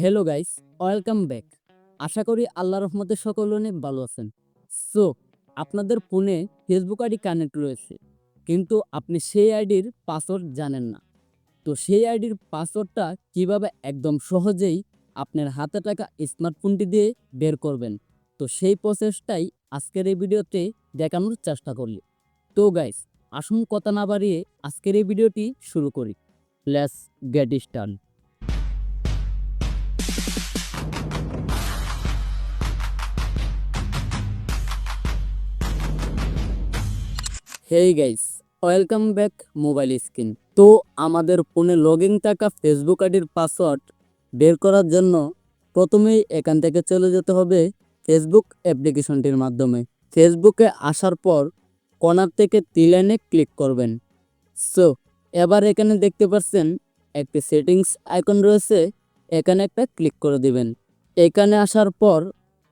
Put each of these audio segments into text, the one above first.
Hello guys welcome back আশা করি আল্লাহ রহমতে সকলে অনেক ভালো আছেন। সো আপনাদের ফোনে ফেসবুক আইডি কানেক্ট রয়েছে, কিন্তু আপনি সেই আইডির পাসওয়ার্ড জানেন না। তো সেই আইডির পাসওয়ার্ডটা কীভাবে একদম সহজেই আপনার হাতে থাকা স্মার্টফোনটি দিয়ে বের করবেন, তো সেই প্রসেসটাই আজকের এই ভিডিওতে দেখানোর চেষ্টা করলি তো গাইস আসুন কথা না বাড়িয়ে আজকের এই ভিডিওটি শুরু করি। Let's get start hey guys welcome back mobile screen তো আমাদের ফোনে লগ ইন থাকা ফেসবুক আইডির পাসওয়ার্ড বের করার জন্য প্রথমেই এখান থেকে চলে যেতে হবে ফেসবুক অ্যাপ্লিকেশনটির মাধ্যমে। ফেসবুকে আসার পর কর্নার থেকে তিলাইনে ক্লিক করবেন। সো এবার এখানে দেখতে পাচ্ছেন, একটি সেটিংস আইকন রয়েছে, এখানে একটা ক্লিক করে দিবেন। এখানে আসার পর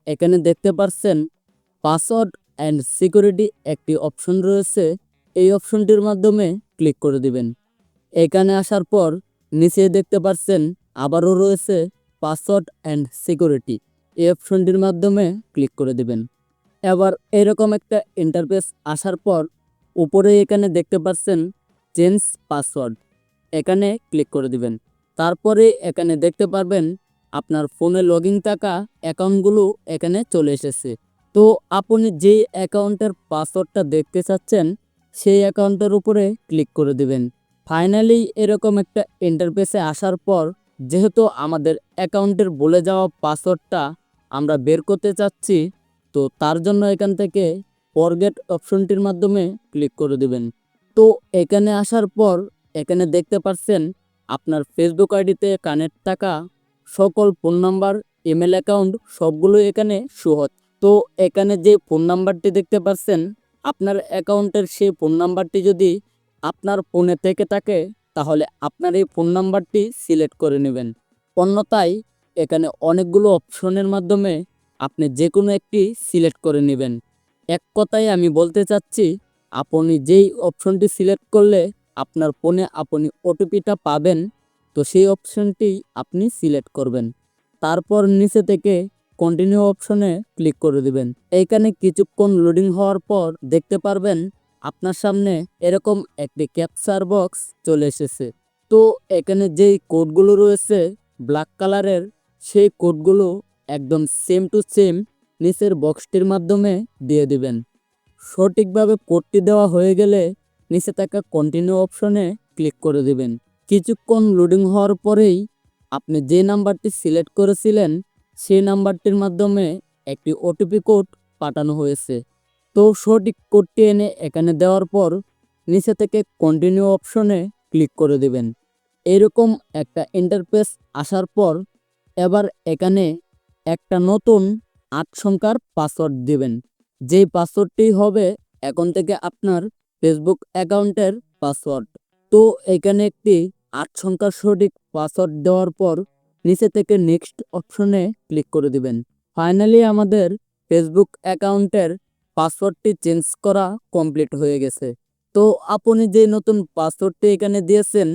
এখানে দেখতে পাচ্ছেন পাসওয়ার্ড অ্যান্ড সিকিউরিটি একটি অপশন রয়েছে, এই অপশনটির মাধ্যমে ক্লিক করে দিবেন। এখানে আসার পর নিচে দেখতে পাচ্ছেন আবারও রয়েছে পাসওয়ার্ড অ্যান্ড সিকিউরিটি এই অপশনটির মাধ্যমে ক্লিক করে দিবেন। এবার এরকম একটা ইন্টারফেস আসার পর উপরে এখানে দেখতে পাচ্ছেন চেঞ্জ পাসওয়ার্ড এখানে ক্লিক করে দিবেন। তারপরে এখানে দেখতে পারবেন আপনার ফোনে লগ থাকা অ্যাকাউন্টগুলো এখানে চলে এসেছে। তো আপনি যেই অ্যাকাউন্টের পাসওয়ার্ডটা দেখতে চাচ্ছেন, সেই অ্যাকাউন্টের উপরে ক্লিক করে দিবেন। ফাইনালি এরকম একটা ইন্টারফেসে আসার পর, যেহেতু আমাদের অ্যাকাউন্টের বলে যাওয়া পাসওয়ার্ডটা আমরা বের করতে চাচ্ছি, তো তার জন্য এখান থেকে ফরগেট অপশনটির মাধ্যমে ক্লিক করে দিবেন। তো এখানে আসার পর, এখানে দেখতে পাচ্ছেন আপনার ফেসবুক আইডিতে কানেক্ট থাকা সকল ফোন নাম্বার, ইমেল অ্যাকাউন্ট সবগুলো এখানে শো হচ্ছে। তো এখানে যে ফোন নাম্বারটি দেখতে পাচ্ছেন আপনার অ্যাকাউন্টের সেই ফোন নাম্বারটি যদি আপনার ফোনে থেকে থাকে, তাহলে আপনার এই ফোন নাম্বারটি সিলেক্ট করে নেবেন। অন্যথায় এখানে অনেকগুলো অপশনের মাধ্যমে আপনি যে কোনো একটি সিলেক্ট করে নেবেন। এক কথায় আমি বলতে চাচ্ছি, আপনি যেই অপশনটি সিলেক্ট করলে আপনার ফোনে আপনি ওটিপিটা পাবেন, তো সেই অপশনটি আপনি সিলেক্ট করবেন। তারপর নিচে থেকে কন্টিনিউ অপশনে ক্লিক করে দিবেন। এইখানে কিছুক্ষণ লোডিং হওয়ার পর দেখতে পারবেন আপনার সামনে এরকম একটি ক্যাপচার বক্স চলে এসেছে। তো এখানে যেই কোডগুলো রয়েছে ব্ল্যাক কালারের সেই কোডগুলো একদম সেম টু সেম নিচের বক্সটির মাধ্যমে দিয়ে দিবেন। সঠিকভাবে কোডটি দেওয়া হয়ে গেলে নিচে থাকা কন্টিনিউ অপশনে ক্লিক করে দিবেন। কিছুক্ষণ লোডিং হওয়ার পরেই আপনি যে নাম্বারটি সিলেক্ট করেছিলেন সেই নাম্বারটির মাধ্যমে একটি ওটিপি কোড পাঠানো হয়েছে। তো সঠিক কোডটি এনে এখানে দেওয়ার পর নিচে থেকে কন্টিনিউ অপশনে ক্লিক করে দেবেন। এরকম একটা ইন্টারফেস আসার পর এবার এখানে একটা নতুন আট সংখ্যার পাসওয়ার্ড দিবেন। যেই পাসওয়ার্ডটি হবে এখন থেকে আপনার ফেসবুক অ্যাকাউন্টের পাসওয়ার্ড তো এখানে একটি আট সংখ্যার সঠিক পাসওয়ার্ড দেওয়ার পর নিচে থেকে নেক্সট অপশনে ক্লিক করে দিবেন। ফাইনালি আমাদের ফেসবুক অ্যাকাউন্টের পাসওয়ার্ডটি চেঞ্জ করা কমপ্লিট হয়ে গেছে। তো আপনি যে নতুন পাসওয়ার্ডটি এখানে দিয়েছেন,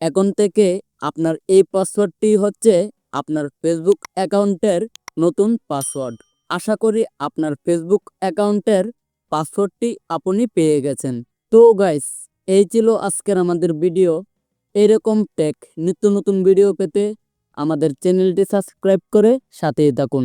এখন থেকে আপনার এই পাসওয়ার্ডটি হচ্ছে আপনার ফেসবুক অ্যাকাউন্টের নতুন পাসওয়ার্ড। আশা করি আপনার ফেসবুক অ্যাকাউন্টের পাসওয়ার্ডটি আপনি পেয়ে গেছেন। তো গাইস এই ছিল আজকের আমাদের ভিডিও এরকম টেক নিত্য নতুন ভিডিও পেতে আমাদের চ্যানেলটি সাবস্ক্রাইব করে সাথেই থাকুন।